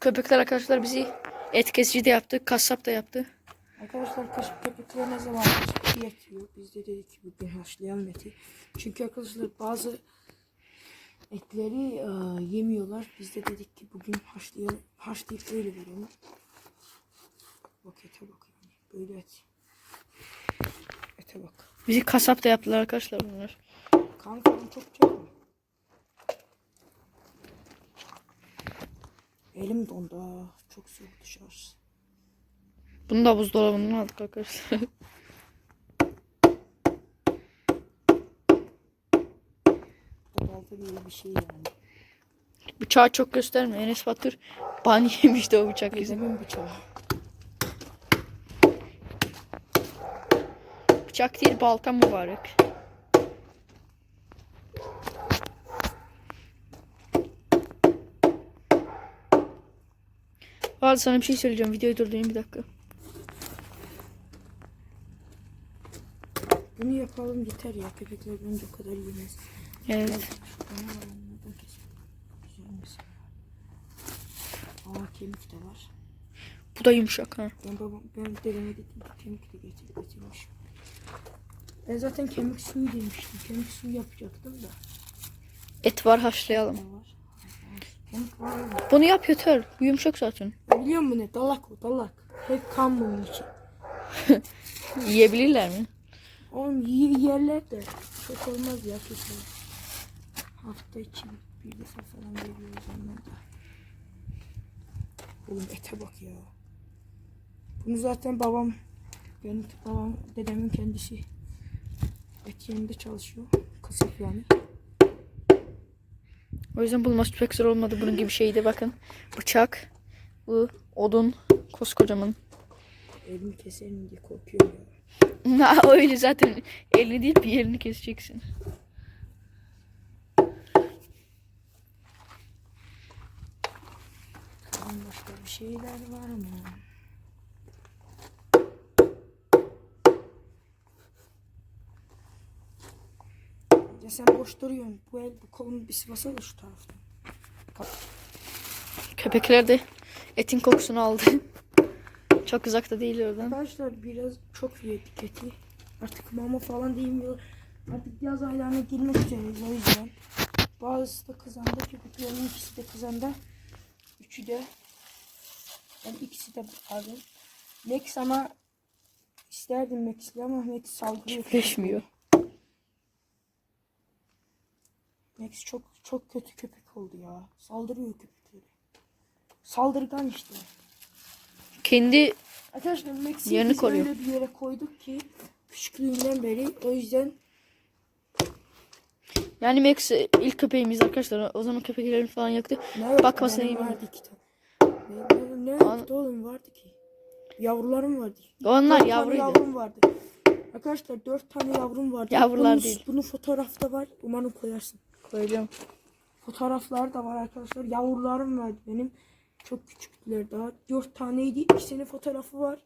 köpekler arkadaşlar bizi et kesici de yaptı. Kasap da yaptı. Arkadaşlar kaş köpekler ne zaman eti yetiyor. Biz de dedik ki bugün haşlayalım eti. Çünkü arkadaşlar bazı etleri e, yemiyorlar. Biz de dedik ki bugün haşlayalım. Haşlayıp öyle verelim. Bak ete bak yani. Böyle et. Ete bak. Bizi kasap da yaptılar arkadaşlar bunlar. Kan falan çok çekme. Elim dondu. Çok soğuk dışarısı. Bunu da buzdolabından aldık arkadaşlar. Balta gibi bir şey yani. Bıçağı çok gösterme. Enes Batur ban yemişti o bıçak yüzünden. Bıçağı. Bıçak değil balta mübarek. Hadi sana bir şey söyleyeceğim. Videoyu durdurayım bir dakika. Bunu yapalım yeter ya. Köpekler bence o kadar yemez. Evet. Mesela. Aa kemik de var. Bu da yumuşak ha. Ben babam, ben dedeme dedim kemik de getir, getirmiş. Ben zaten kemik suyu demiştim. Kemik suyu yapacaktım da. Et var haşlayalım. Ne var? Bunu yap yeter. Bu yumuşak zaten. Biliyor musun ne? Dalak o dalak. Hep kan bunun için. Yiyebilirler mi? Oğlum y- yerler de çok olmaz ya kesin. Hafta içi bir defa falan veriyoruz ondan da. Oğlum ete bak ya. Bunu zaten babam, benim babam, dedemin kendisi et yerinde çalışıyor. Kasap yani. O yüzden bulması pek zor olmadı. Bunun gibi şeydi bakın. Bıçak. Bu odun. Koskocaman. Elimi keserim diye korkuyorum ya. Öyle zaten elini değil bir yerini keseceksin. Başka bir şeyler var mı? Ya sen boş duruyorsun. Bu el bu kolunu bir sıvasana şu taraftan. Köpekler de etin kokusunu aldı. Çok uzakta değil oradan. Arkadaşlar biraz çok yedik eti. Artık mama falan değmiyor. Artık yaz aylarına girmek üzereyiz o yüzden. Bazısı da kızanda, köpeklerin ikisi de kızanda. Üçü de. Yani ikisi de pardon. Max ama isterdim Max'le ama Max saldırıyor. Çiftleşmiyor. Max çok çok kötü köpek oldu ya. Saldırıyor köpekleri. Saldırgan işte. Kendi Arkadaşlar Max'i Yerini biz koruyor. öyle bir yere koyduk ki küçüklüğünden beri o yüzden yani Max ilk köpeğimiz arkadaşlar. O zaman köpeklerini falan yaktı. ne Bakmasına benim iyi vardı iki tane. Ne, ne, ne yoktu oğlum vardı ki. Yavrularım vardı. Onlar Dört tane yavruydu. yavrum vardı. Arkadaşlar dört tane yavrum vardı. Yavrular bunun, değil. Bunun fotoğrafta var. Umarım koyarsın. Koyacağım. Fotoğraflar da var arkadaşlar. Yavrularım vardı benim. Çok küçüktüler daha. Dört taneydi. İkisinin fotoğrafı var.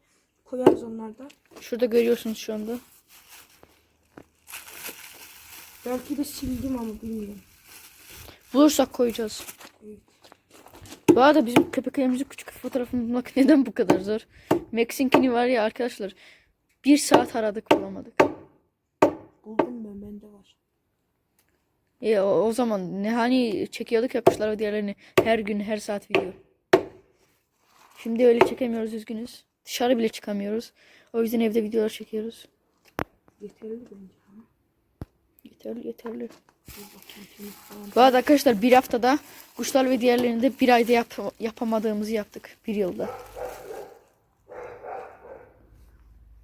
Koyarız onlarda. Şurada görüyorsunuz şu anda. Belki de sildim ama bilmiyorum. Bulursak koyacağız. Evet. Bu arada bizim köpeklerimizin küçük fotoğrafını bulmak neden bu kadar zor? Max'inkini var ya arkadaşlar. Bir saat aradık bulamadık. Buldum ben. E, o, zaman ne hani çekiyorduk ya kuşlar ve diğerlerini her gün her saat video. Şimdi öyle çekemiyoruz üzgünüz. Dışarı bile çıkamıyoruz. O yüzden evde videolar çekiyoruz. Yeterli bence. Yeterli yeterli. Bu arada arkadaşlar bir haftada kuşlar ve diğerlerini de bir ayda yap- yapamadığımızı yaptık. Bir yılda.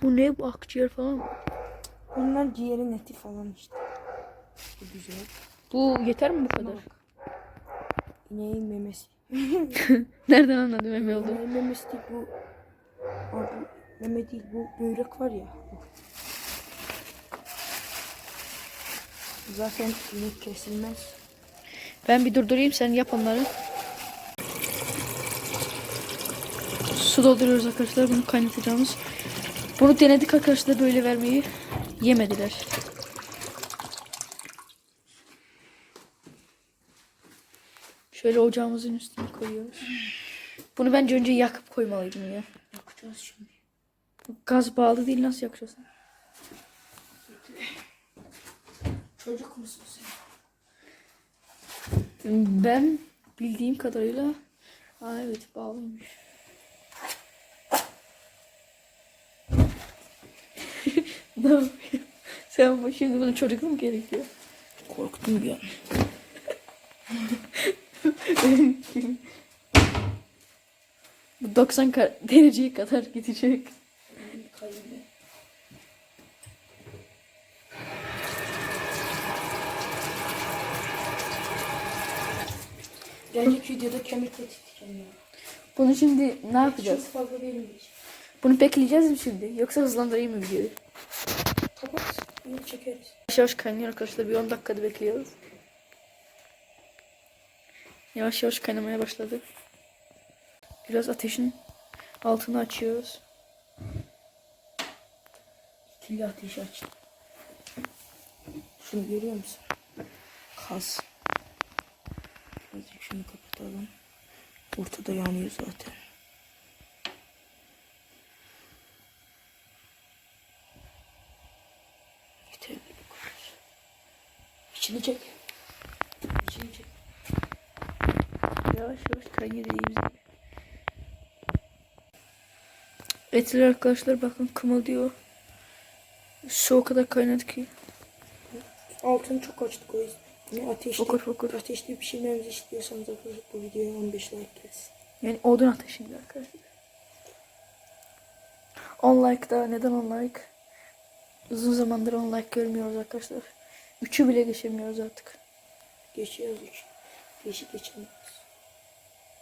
Bu ne bu akciğer falan mı? Bunlar ciğerin eti falan işte. Bu güzel. Bu yeter mi bu kadar? bak. İneğin memesi. Nereden anladım emin oldum. İneğin memesi değil bu. Aa, bu meme değil bu börek var ya. Zaten inek kesilmez. Ben bir durdurayım sen yap onları. Su dolduruyoruz arkadaşlar bunu kaynatacağımız. Bunu denedik arkadaşlar böyle vermeyi. Yemediler. Şöyle ocağımızın üstüne koyuyoruz. Bunu bence önce yakıp koymalıydım ya. Yakacağız şimdi. Gaz bağlı değil nasıl yakacaksın? Çocuk musun sen? Ben bildiğim kadarıyla Aa evet bağlıymış. ne yapıyorsun? Sen bu şimdi bunu çocuk mu gerekiyor? Korktum bir an. Bu 90 ka- dereceye kadar gidecek. Gelecek videoda kemik tetikeceğim ya. Bunu şimdi ne yapacağız? Çok fazla verilmeyecek. Bunu bekleyeceğiz mi şimdi? Yoksa hızlandırayım mı videoyu? Kapat. Bunu çekeriz. Yavaş yavaş kaynıyor arkadaşlar. Bir 10 dakikada bekliyoruz. Yavaş yavaş kaynamaya başladı. Biraz ateşin altını açıyoruz. İkili ateş açtım. Şunu görüyor musun? Kaz. Birazcık şunu kapatalım. Ortada yanıyor zaten. Yeterli bu kadar. İçini çek. İçini çek. Yavaş yavaş kaynıyor dediğimiz gibi. Etler arkadaşlar bakın kımıldıyor. Su o kadar kaynadı ki. Altını çok açtık o yüzden. Bunu ateşli, Fokur fokur. ateşli pişirmemizi istiyorsanız arkadaşlar bu videoya 15 like gelsin. Yani odun ateşinde arkadaşlar. 10 like daha neden 10 like? Uzun zamandır 10 like görmüyoruz arkadaşlar. 3'ü bile geçemiyoruz artık. Geçiyoruz üç. Beşi geçemiyoruz.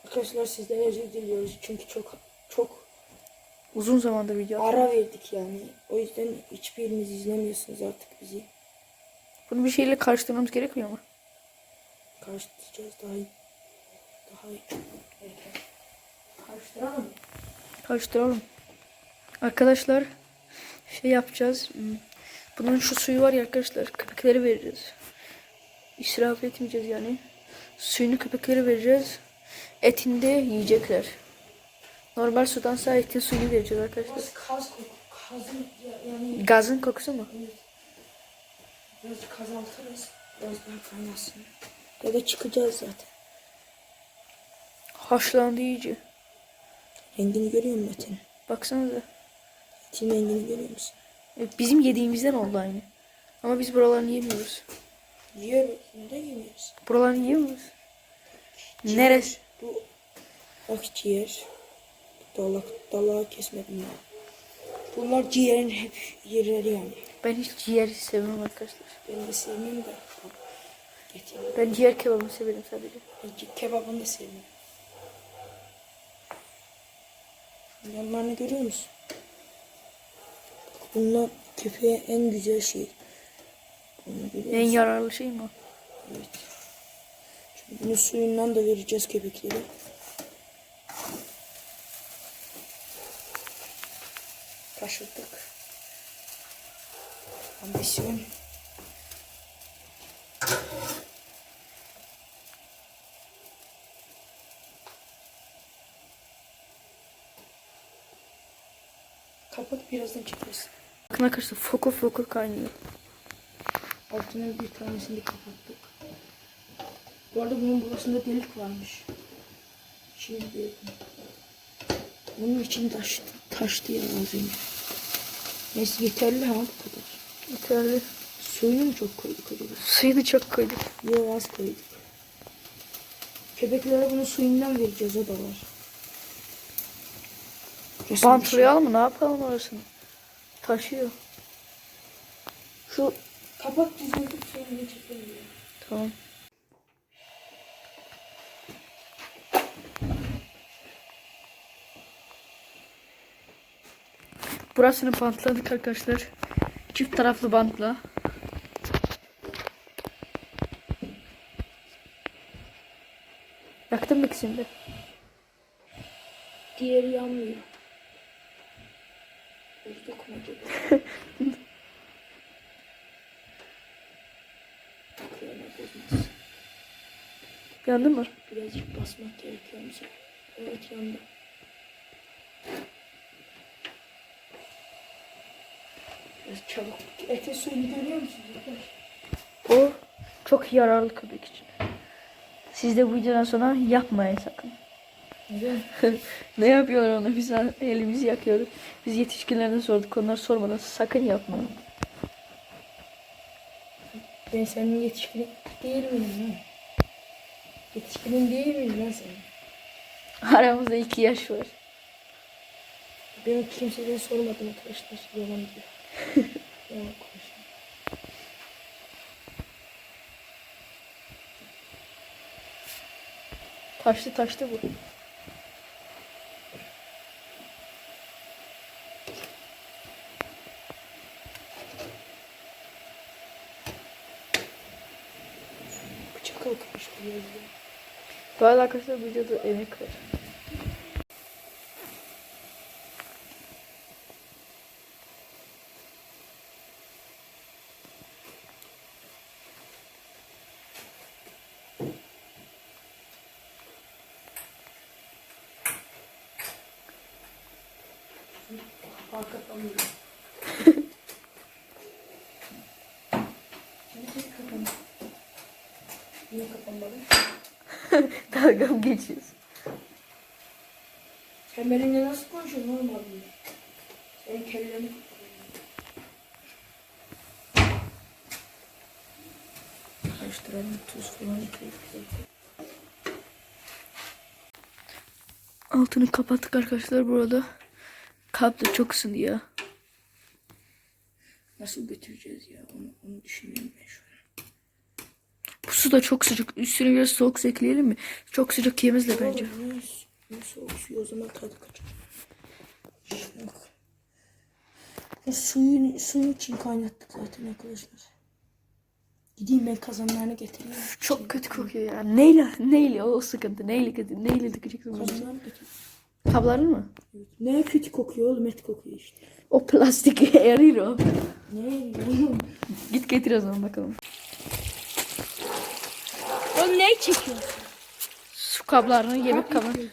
Arkadaşlar sizden özür diliyoruz çünkü çok çok Uzun zamandır video ara verdik yani. O yüzden hiçbiriniz izlemiyorsunuz artık bizi. Bunu bir şeyle karıştırmamız gerekmiyor mu? Karıştıracağız daha iyi. Daha iyi. Erken. Karıştıralım mı? Karıştıralım. Arkadaşlar şey yapacağız. Hmm, Bunun şu suyu var ya arkadaşlar. Köpeklere vereceğiz. İsraf etmeyeceğiz yani. Suyunu köpeklere vereceğiz. Etini de yiyecekler. Normal sudansa etin suyunu vereceğiz arkadaşlar. Kaz. Kazın ya- yani Gazın kokusu mu? biraz kazaltırız. Biraz daha kaynasın. Ya da çıkacağız zaten. Haşlandı iyice. Rengini görüyor musun Metin? Baksanıza. Etin rengini görüyor musun? E, Bizim yediğimizden oldu aynı. Ama biz buralarını yemiyoruz. Yiyor, neden yemiyoruz? Buralarını yiyor muyuz? Neresi? Bu bak ciğer. Dalak, dalağı kesmedim ya. Bunlar ciğerin hep yerleri yani. Ben hiç ciğer sevmem arkadaşlar. Ben de sevmiyorum da. Getireyim. Ben ciğer kebabını severim sadece. Ben ke- kebabını da sevmiyorum. Yanlarını görüyor musun? Bunlar köpeğe en güzel şey. En yararlı şey mi? Evet. Şimdi bunu suyundan da vereceğiz köpeklere. Taşırdık. Ambisyon. Kapat birazdan çekeriz. Bakın arkadaşlar fokur fokur kaynıyor. Altına bir tanesini de kapattık. Bu arada bunun burasında delik varmış. Şimdi. Bunun için taş, taştı ya az önce. Neyse yeterli ha bu kadar. Yeterli. Suyunu mu çok koyduk acaba? Suyunu çok koyduk. Yok az koyduk. Köpeklere bunun suyundan vereceğiz o da var. Resim Bantlayalım mı? Ne yapalım orasını? Taşıyor. Şu kapak suyunu çekelim. ya. Tamam. Burasını bantladık arkadaşlar. Çift taraflı bantla. Yaktın mı ikisini de? Diğeri yanmıyor. Bozduk mu acaba? Yandı mı? Birazcık basmak gerekiyor mu? Evet yandı. Çabuk. Etin suyunu görüyor musunuz? O çok yararlı köpek için. Siz de bu videodan sonra yapmayın sakın. Neden? ne yapıyorlar onu? Biz elimizi yakıyoruz. Biz yetişkinlerden sorduk. Onlar sormadan sakın yapmayın. Ben senin yetişkinin değil miyim lan? Yetişkinin değil miyim lan senin? Aramızda iki yaş var. Ben kimseden sormadım arkadaşlar. Yalan diyor. Taşlı taşlı bu. Bıçak kalkmış bu yazıyor. Bu arada arkadaşlar videoda emek var. Niye kapanmadı? Dalga mı geçiyorsun? Sen benimle nasıl konuşuyorsun oğlum abi? Senin kelleni Karıştıralım tuz falan. Altını kapattık arkadaşlar burada. Da çok ısındı ya. Nasıl götüreceğiz ya? Onu, onu düşünüyorum ben şu an. Bu su da çok sıcak. Üstüne biraz soğuk ekleyelim mi? Çok sıcak yemezler bence. Soğuk suyu o zaman tadı kaçar. Bu suyun, suyun için kaynattık zaten arkadaşlar. Gideyim ben kazanlarını getireyim. Çok kötü kokuyor ya. Neyle? Neyle? O sıkıntı. Neyle kötü? Neyle dökeceksin bunu? Kazanlarını getireyim. Kabların mı? Ne kötü kokuyor oğlum et kokuyor işte. O plastik erir o. Git getir o zaman bakalım. Oğlum ne çekiyorsun? Su kablarını, yemek kablarını.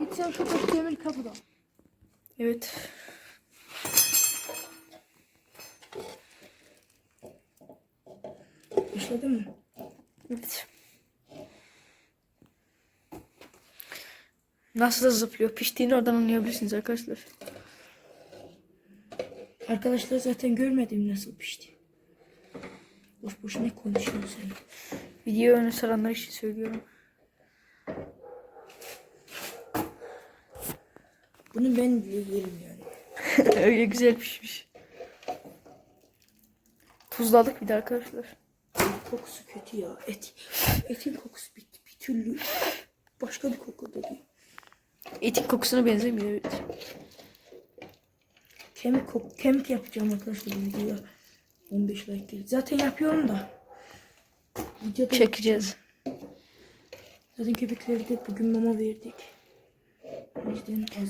Git sen şu taş demir kapıda. Evet. Başladın mı? Evet. Nasıl da zıplıyor. Piştiğini oradan anlayabilirsiniz arkadaşlar. Arkadaşlar zaten görmedim nasıl pişti. Boş boş ne konuşuyorsun sen? Video önü saranlar için söylüyorum. Bunu ben bile yerim yani. Öyle güzel pişmiş. Tuzladık bir de arkadaşlar. Kokusu kötü ya. Et. Etin kokusu bir, bir türlü başka bir koku da değil. Etin kokusuna benzemiyor. Evet. Kemik kok kemik yapacağım arkadaşlar bu videoya. 15 like değil. Zaten yapıyorum da. Videoda Çekeceğiz. Zaten köpekleri de bugün mama verdik.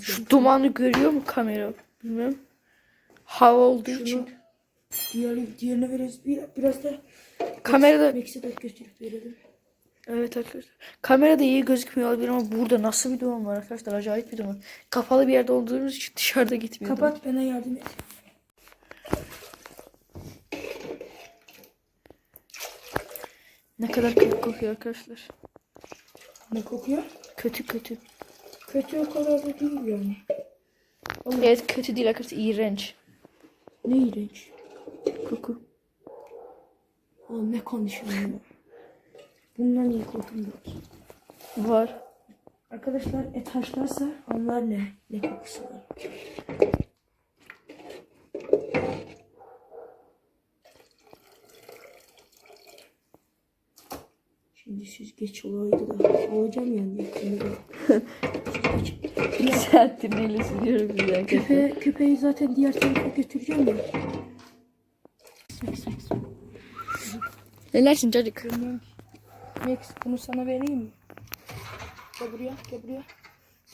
Şu dumanı görüyor mu kamera? Bilmem. Hava olduğu Şunu için. diğer, diğerine veririz. Bir, biraz da Kamerada de gösterip verelim. Evet arkadaşlar. Kamerada iyi gözükmüyor olabilir ama burada nasıl bir duman var arkadaşlar? Acayip bir duman. Kapalı bir yerde olduğumuz için dışarıda gitmiyor. Kapat bana yardım et. Ne kadar kötü kokuyor arkadaşlar. Ne kokuyor? Kötü kötü. Kötü o kadar da değil yani. Evet kötü değil arkadaşlar. iğrenç. Ne iğrenç. Koku. Oğlum ne konuşuyorsun? Bundan iyi yok. Var. Arkadaşlar et haşlarsa anlar ne? Ne kokusu var. Şimdi süzgeç olaydı da olacağım yani yakında. Bir saattir neyle sürüyorum bizi arkadaşlar. Köpeği, köpeği zaten diğer tarafa götüreceğim ya. Nelersin çocuk? Bilmiyorum ki. Max bunu sana vereyim mi? Gel buraya, gel buraya.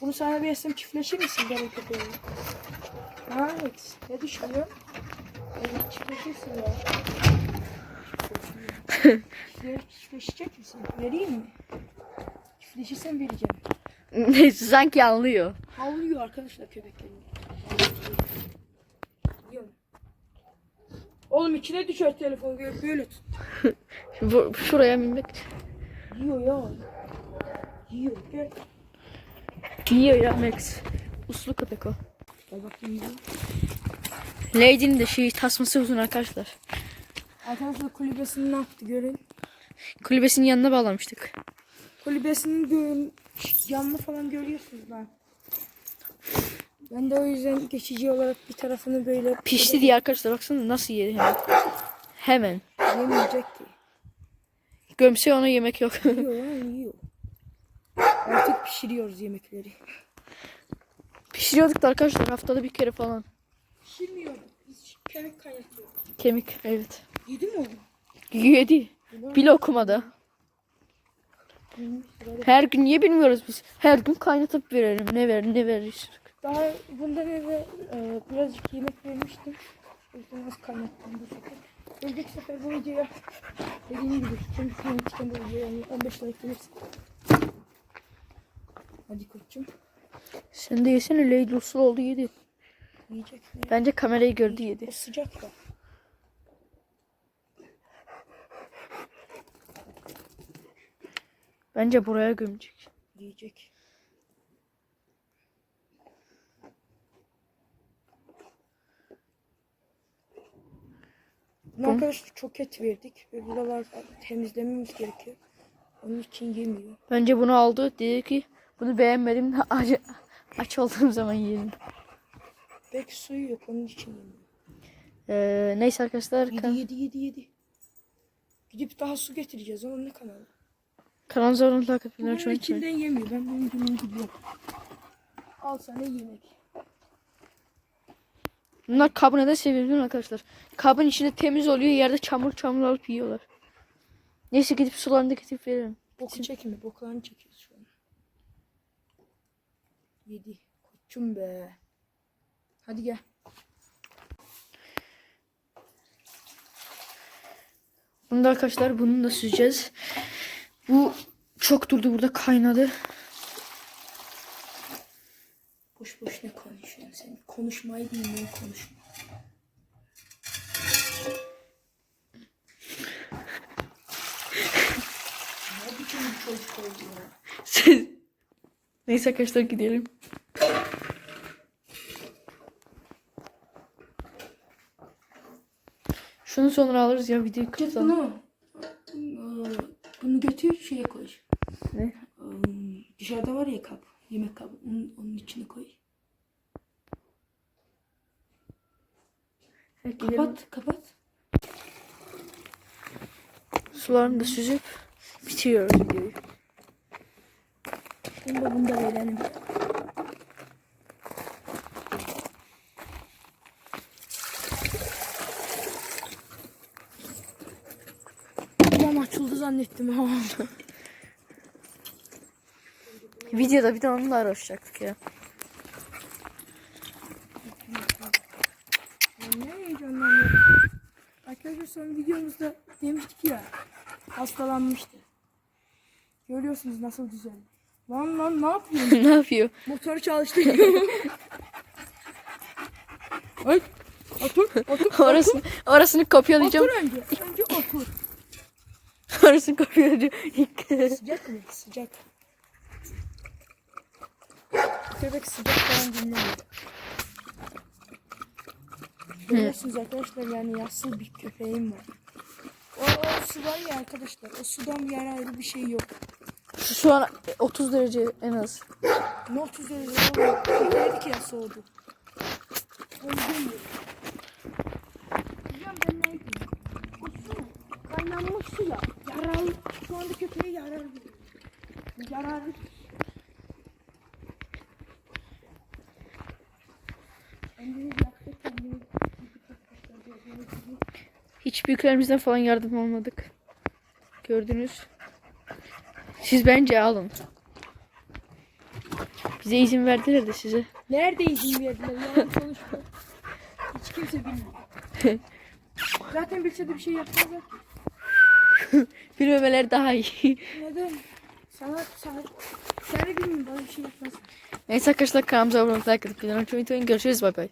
Bunu sana versem çiftleşir misin benim köpeğimle? Max, ne düşünüyorsun? Evet, çiftleşirsin ya. Çiftleş- Çiftleşecek misin? Vereyim mi? Çiftleşirsen vereceğim. Sanki anlıyor. Havlıyor arkadaşlar köpeklerim. Yiyorum. Oğlum içine düşer telefon böyle, tut. Bu, şuraya binmek. Yiyor ya. Yiyor. Gel. Yiyor ya Max. Uslu köpek o. Gel bakayım yiyor. Lady'nin de şey tasması uzun arkadaşlar. Arkadaşlar kulübesini ne yaptı görün. Kulübesinin yanına bağlamıştık. Kulübesinin görün yanını falan görüyorsunuz lan. Ben de o yüzden geçici olarak bir tarafını böyle Pişti diye arkadaşlar baksana nasıl yedi hemen. Hemen. yemeyecek ki. Gömse ona yemek yok. Yiyor lan yiyor. Artık pişiriyoruz yemekleri. Pişiriyorduk da arkadaşlar haftada bir kere falan. Pişirmiyoruz. Biz kemik kaynatıyoruz. Kemik evet. Yedi mi oğlum? Yedi. Bir okumada. Her gün niye bilmiyoruz biz. Her gün kaynatıp verelim. Ne ver ne verir. Daha bundan evvel e, birazcık yemek vermiştim. O yüzden az kaynattım bu sefer. Gelecek sefer bu videoya dediğim gibi kemik kaynatırken bu videoya yani 15 like gelirse. Hadi koçum. Sen de yesene Lady usul oldu yedi. Yiyecek mi? Bence kamerayı gördü yedi. O sıcak ya. Bence buraya gömecek. Yiyecek. Buna arkadaşlar çok et verdik ve buralar temizlememiz gerekiyor. Onun için yemiyor. Bence bunu aldı. Dedi ki bunu beğenmedim. Aç, aç olduğum zaman yiyelim. Belki suyu yok onun için yemiyor. Ee, neyse arkadaşlar Yedi yedi yedi yedi. Gidip daha su getireceğiz onun ne kanalı. kanalımıza abone olmayı, like atmayı Bunun unutmayın. içinden yemiyor. Ben bunun gününü biliyorum. Al sana yemek. Bunlar kabı neden seviyorum arkadaşlar. Kabın içinde temiz oluyor. Yerde çamur çamur alıp yiyorlar. Neyse gidip sularını da getirip veririm. Boku çekme. Boklarını çekiyoruz şu an. Yedi. Koçum be. Hadi gel. Bunu da arkadaşlar bunu da süzeceğiz. Bu çok durdu burada kaynadı. Boş boş ne konuşuyorsun sen? Konuşmayı bilmiyorsun konuşma. ne biçim bir çocuk oldu ya? Neyse arkadaşlar gidelim. Şunu sonra alırız ya videoyu kısalım. bunu. Ee, Bunu götür şeye koy. Ne? Ee, Dışarıda var ya kap. Yemek kabı. Onun, onun içine koy. Gidelim. Kapat kapat. Sularını da süzüp bitiriyoruz videoyu. Bunu da bunu da verelim. Ulan açıldı zannettim ha. Videoda bir de onunla uğraşacaktık ya. ne heyecanlandım. Arkadaşlar son videomuzda demiştik ya hastalanmıştı. Görüyorsunuz nasıl düzeldi. Lan lan ne yapıyorsun? ne yapıyor? Motoru çalıştırıyor. Ay, otur, otur, Orasını, orasını kopyalayacağım. otur önce. Önce otur. orasını kopyalayacağım. Sıcak mı? Sıcak. Köpek sıcak falan dinlemiyor. Görüyorsunuz arkadaşlar yani yassı bir köpeğim var. O, o su var ya arkadaşlar o sudan yararlı bir şey yok. Şu an 30 derece en az. Ne 30 derece oğlum. Köpeğiydik ya soğudu. O yüzden mi? Hocam ben ne yapayım? O su kaynanmış su ya. Yararlı. Şu anda köpeğe yararlı. Yararlı. Hiç büyüklerimizden falan yardım almadık. Gördünüz. Siz bence alın. Bize izin verdiler de size. Nerede izin verdiler? Yalan konuşma. Hiç kimse bilmiyor. Zaten bilse de bir şey yapmazlar. Bilmemeler daha iyi. Neden? Sana, sana, de bilmiyorum bana bir şey yapmazlar. Neyse arkadaşlar kanalımıza abone olmayı, like atıp videoları unutmayın. Görüşürüz bay bay.